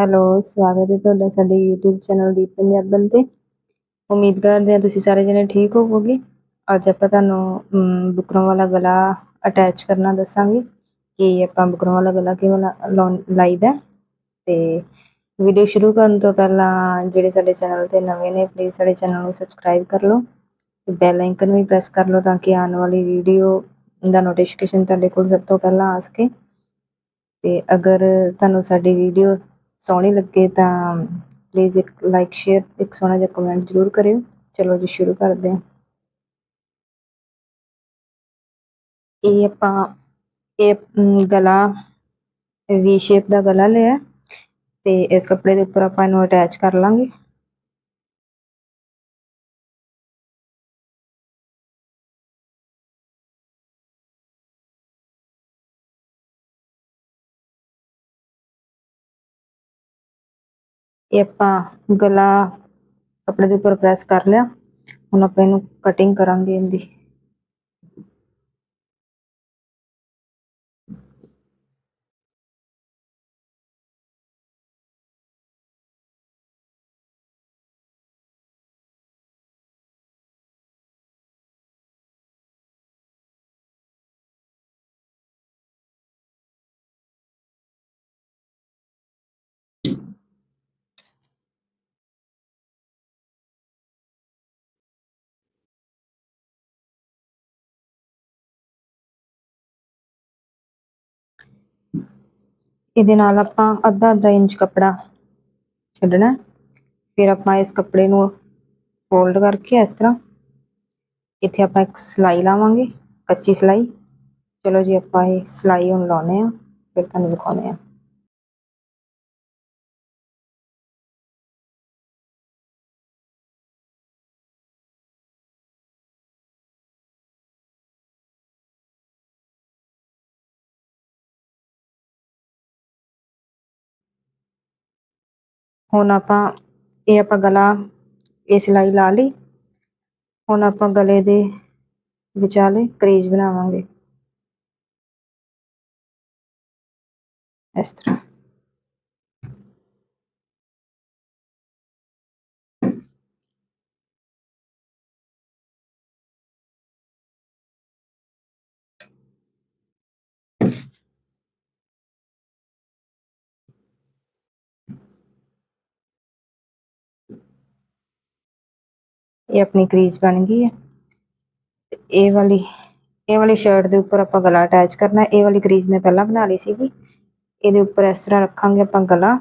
Hello ਸਵਾਗਤ ਹੈ ਤੁਹਾਡਾ ਸਾਡੇ YouTube ਚੈਨਲ ਦੀ ਪੰਜਾਬਨ ਤੇ। ਉਮੀਦ ਕਰਦੇ ਹਾਂ ਤੁਸੀਂ ਸਾਰੇ ਜਣੇ ਠੀਕ ਹੋਵੋਗੇ। ਅੱਜ ਆਪਾਂ ਤੁਹਾਨੂੰ ਅਮ, ਬੁਕਰਮ ਵਾਲਾ ਗਲਾ ਅਟੈਚ ਕਰਨਾ ਦੱਸਾਂਗੇ ਕਿ ਆਪਾਂ ਬੁਕਰਮ ਵਾਲਾ ਗਲਾ ਕਿਵੇਂ ਲਾ- ਲਾਉਣ- ਲਾਈਦਾ। ਤੇ ਵੀਡੀਓ ਸ਼ੁਰੂ ਕਰਨ ਤੋਂ ਪਹਿਲਾਂ ਜਿਹੜੇ ਸਾਡੇ ਚੈਨਲ ਤੇ ਨਵੇਂ ਨੇ ਪਲੀਜ਼ ਸਾਡੇ ਚੈਨਲ ਨੂੰ ਸਬਸਕ੍ਰਾਈਬ ਕਰ ਲਓ। ਤੇ ਬੈਲ ਆਈਕਨ ਵੀ ਪ੍ਰੈਸ ਕਰ ਲਓ ਤਾਂ ਕਿ ਆਉਣ ਵਾਲੀ ਵੀਡੀਓ ਦਾ ਨੋਟੀਫਿਕੇਸ਼ਨ ਤੁਹਾਡੇ ਕੋਲ ਸਭ ਤੋਂ ਪਹਿਲਾਂ ਆ ਸਕੇ। ਤੇ ਅਗਰ ਤੁਹਾਨੂੰ ਸਾਡੀ ਵੀਡੀਓ ਸੋਹਣੀ ਲੱਗੇ ਤਾਂ ਪਲੀਜ਼ ਇੱਕ ਲਾਈਕ ਸ਼ੇਅਰ ਇੱਕ ਸੋਹਣਾ ਜਿਹਾ ਕਮੈਂਟ ਜ਼ਰੂਰ ਕਰਿਓ। ਚਲੋ ਜੀ, ਸ਼ੁਰੂ ਕਰਦੇ ਹਾਂ। ਇਹ ਆਪਾਂ, ਇਹ ਗਲਾ ਵੀ ਸ਼ੇਪ ਦਾ ਗਲਾ ਲਿਆ ਤੇ ਇਸ ਕੱਪੜੇ ਦੇ ਉੱਪਰ ਆਪਾਂ ਇਹਨੂੰ ਅਟੈਚ ਕਰ ਲਾਂਗੇ। ਇਹ ਆਪਾਂ ਗਲਾ ਕੱਪੜੇ ਦੇ ਉੱਪਰ ਪ੍ਰੈਸ ਕਰ ਲਿਆ। ਹੁਣ ਆਪਾਂ ਇਹਨੂੰ ਕਟਿੰਗ ਕਰਾਂਗੇ ਇਹਦੀ। ਇਹਦੇ ਨਾਲ ਆਪਾਂ ਅੱਧਾ ਅੱਧਾ ਇੰਚ ਕੱਪੜਾ ਛੱਡਣਾ ਫਿਰ ਆਪਾਂ ਇਸ ਕੱਪੜੇ ਨੂੰ ਫੋਲਡ ਕਰਕੇ ਇਸ ਤਰ੍ਹਾਂ ਇੱਥੇ ਆਪਾਂ ਇੱਕ ਸਲਾਈ ਲਾਵਾਂਗੇ, ਕੱਚੀ ਸਲਾਈ। ਚਲੋ ਜੀ, ਆਪਾਂ ਇਹ ਸਲਾਈ ਹੁਣ ਲਾਉਨੇ ਆ ਫਿਰ ਤੁਹਾਨੂੰ ਦਿਖਾਉਂਦੇ ਆ ਹੁਣ ਆਪਾਂ, ਇਹ ਆਪਾਂ ਗਲਾ, ਇਹ ਸਿਲਾਈ ਲਾ ਲਈ। ਹੁਣ ਆਪਾਂ ਗਲੇ ਦੇ ਵਿਚਾਲੇ ਕਰੇਜ ਬਣਾਵਾਂਗੇ। ਇਸ ਤਰ੍ਹਾਂ। ਇਹ ਆਪਣੀ ਕਰੀਜ਼ ਬਣ ਗਈ ਹੈ। ਇਹ ਵਾਲੀ ਇਹ ਵਾਲੀ ਸ਼ਰਟ ਦੇ ਉੱਪਰ ਆਪਾਂ ਗਲਾ ਅਟੈਚ ਕਰਨਾ। ਇਹ ਵਾਲੀ ਕਰੀਜ਼ ਮੈਂ ਪਹਿਲਾਂ ਬਣਾ ਲਈ ਸੀਗੀ। ਇਹਦੇ ਉੱਪਰ ਇਸ ਤਰ੍ਹਾਂ ਰੱਖਾਂਗੇ ਆਪਾਂ ਗਲਾ।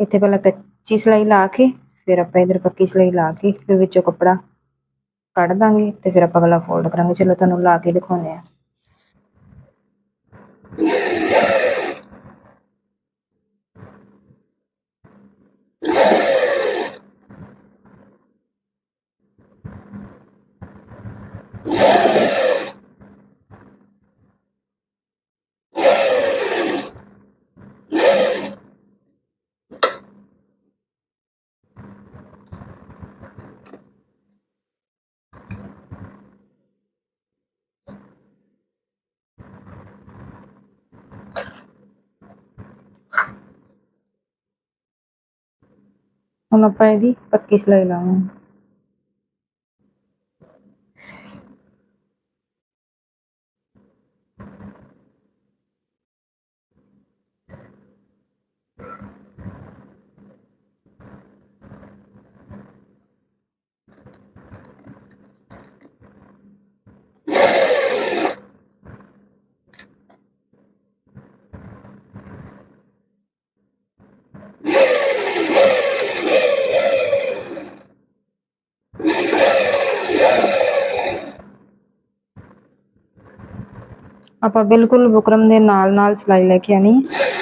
ਇੱਥੇ ਪਹਿਲਾਂ ਕੱਚੀ ਸਲਾਈ ਲਾ ਕੇ, ਫਿਰ ਆਪਾਂ ਇਧਰ ਪੱਕੀ ਸਲਾਈ ਲਾ ਕੇ, ਫਿਰ ਵਿੱਚੋਂ ਕੱਪੜਾ ਕੱਢ ਦਾਂਗੇ ਤੇ ਫਿਰ ਆਪਾਂ ਗਲਾ ਫੋਲਡ ਕਰਾਂਗੇ। ਚਲੋ ਤੁਹਾਨੂੰ ਲਾ ਕੇ ਦਿਖਾਉਂਦੇ ਆ ਹੁਣ ਆਪਾਂ ਇਹਦੀ ਪੱਕੀ ਸਲਾਈ ਲਾਵਾਂਗੇ ਆਪਾਂ ਬਿਲਕੁਲ ਬੁਕਰਮ ਦੇ ਨਾਲ ਨਾਲ ਸਲਾਈ ਲੈ ਕੇ ਆਣੀ ਹੈ।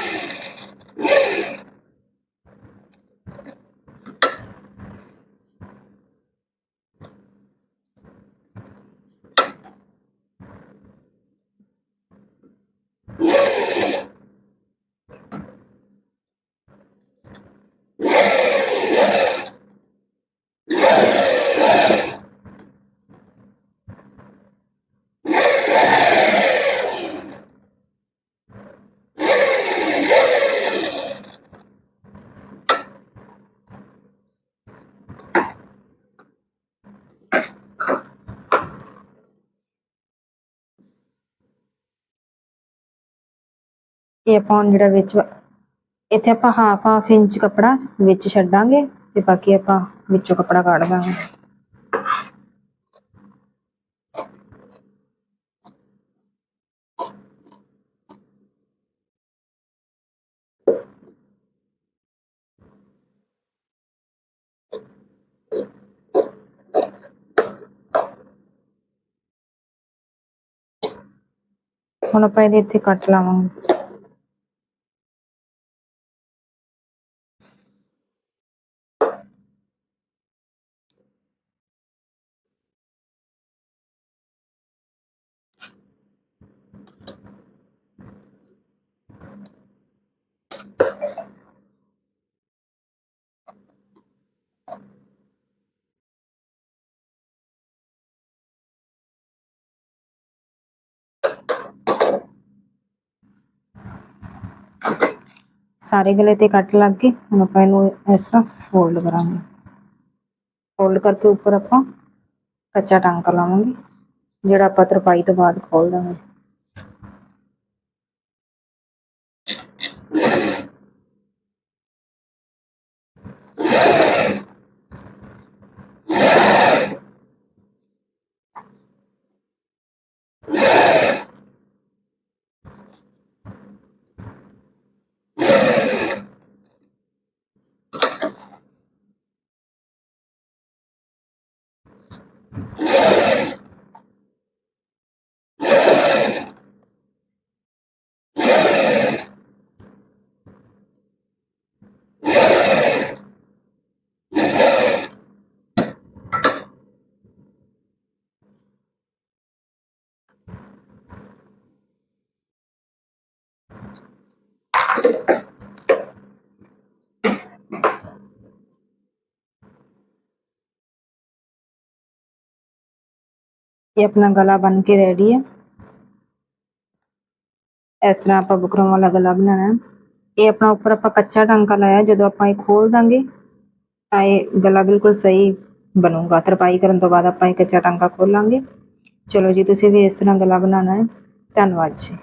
ਇਹ ਆਪਾਂ ਹੁਣ ਜਿਹੜਾ ਵਿੱਚ ਇੱਥੇ ਆਪਾਂ ਹਾਫ ਹਾਫ ਇੰਚ ਕੱਪੜਾ ਵਿੱਚ ਛੱਡਾਂਗੇ ਤੇ ਬਾਕੀ ਆਪਾਂ ਵਿੱਚੋਂ ਕੱਪੜਾ ਕੱਢ ਦਾਂਗੇ ਹੁਣ ਆਪਾਂ ਇਹਦੇ ਇੱਥੇ ਕੱਟ ਲਾਵਾਂਗੇ ਸਾਰੇ ਗਲੇ ਤੇ ਕੱਟ ਲੱਗ ਗਏ। ਹੁਣ ਆਪਾਂ ਇਹਨੂੰ ਇਸ ਤਰ੍ਹਾਂ ਫੋਲਡ ਕਰਾਂਗੇ। ਫੋਲਡ ਕਰਕੇ ਉੱਪਰ ਆਪਾਂ ਕੱਚਾ ਟਾਂਕਾ ਲਾਵਾਂਗੇ, ਜਿਹੜਾ ਆਪਾਂ ਤਰਪਾਈ ਤੋਂ ਬਾਅਦ ਖੋਲ ਦਾਂਗੇ। ਇਹ ਆਪਣਾ ਗਲਾ ਬਣ ਕੇ ਰੈਡੀ ਹੈ ਇਸ ਤਰ੍ਹਾਂ ਆਪਾਂ ਬੁਕਰਮ ਵਾਲਾ ਗਲਾ ਬਣਾਉਣਾ ਹੈ ਇਹ ਆਪਣਾ ਉੱਪਰ ਆਪਾਂ ਕੱਚਾ ਟਾਂਕਾ ਲਾਇਆ ਜਦੋਂ ਆਪਾਂ ਇਹ ਖੋਲ ਦਾਂਗੇ ਤਾਂ ਇਹ ਗਲਾ ਬਿਲਕੁਲ ਸਹੀ ਬਣੂਗਾ ਤਰਪਾਈ ਕਰਨ ਤੋਂ ਬਾਅਦ ਆਪਾਂ ਇਹ ਕੱਚਾ ਟਾਂਕਾ ਖੋਲਾਂਗੇ ਚਲੋ ਜੀ ਤੁਸੀਂ ਵੀ ਇਸ ਤਰ੍ਹਾਂ ਗਲਾ ਬਣਾਉਣਾ ਹੈ ਧੰਨਵਾਦ ਜੀ